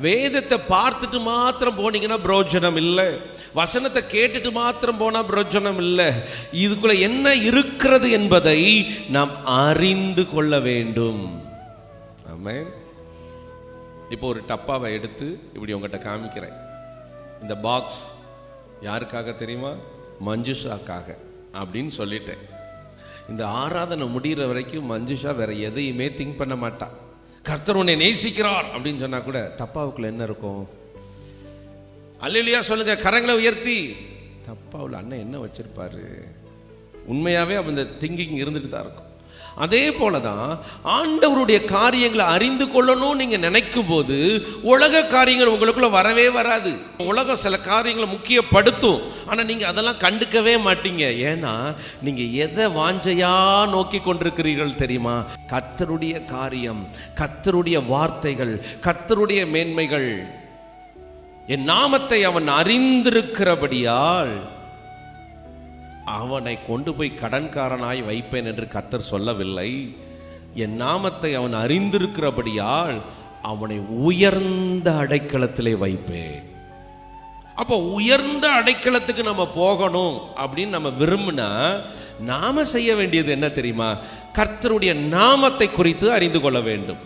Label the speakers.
Speaker 1: வேதத்தை பார்த்துட்டு மாத்திரம் போனீங்கன்னா பிரோஜனம் இல்லை. வசனத்தை கேட்டுட்டு மாத்திரம் போனால் பிரோஜனம் இல்லை. இதுக்குள்ள என்ன இருக்கிறது என்பதை நாம் அறிந்து கொள்ள வேண்டும். ஆமே இப்போ ஒரு டப்பாவை எடுத்து இப்படி உங்ககிட்ட காமிக்கிறேன். இந்த பாக்ஸ் யாருக்காக தெரியுமா? மஞ்சுஷாக்காக அப்படின்னு சொல்லிட்டேன். இந்த ஆராதனை முடிகிற வரைக்கும் மஞ்சுஷா வேற எதையுமே திங்க் பண்ண மாட்டான் கர்த்தர் உன்னை நேசிக்கிறார் அப்படின்னு சொன்னா கூட டப்பாவுக்குள்ள என்ன இருக்கும்? அல்லையா சொல்லுங்க கரங்களை உயர்த்தி. டப்பாவில் அண்ணன் என்ன வச்சிருப்பாரு? உண்மையாவே அந்த திங்கிங் இருந்துட்டு தான் இருக்கும். அதே போல தான் ஆண்டவருடைய காரியங்களை அறிந்து கொள்ளணும் நீங்க நினைக்கும் போது உலக காரியங்கள் உங்களுக்குள்ள வரவே வராது. உலகம் சில காரியங்களை முக்கியப்படுத்தும். ஆனா நீங்க அதெல்லாம் கண்டுக்கவே மாட்டீங்க. ஏன்னா நீங்க எதை வாஞ்சையா நோக்கி கொண்டிருக்கிறீர்கள் தெரியுமா? கத்தருடைய காரியம் கத்தருடைய வார்த்தைகள் கத்தருடைய மேன்மைகள். என் நாமத்தை அவன் அறிந்திருக்கிறபடியால் அவனை கொண்டு போய் கடன்காரனாய் வைப்பேன் என்று கத்தர் சொல்லவில்லை. என் நாமத்தை அவன் அறிந்திருக்கிறபடியால் அவனை உயர்ந்த அடைக்கலத்திலே வைப்பேன். அப்போ உயர்ந்த அடைக்கலத்துக்கு நம்ம போகணும் அப்படின்னு நம்ம விரும்பினா நாம செய்ய வேண்டியது என்ன தெரியுமா? கர்த்தருடைய நாமத்தை குறித்து அறிந்து கொள்ள வேண்டும்.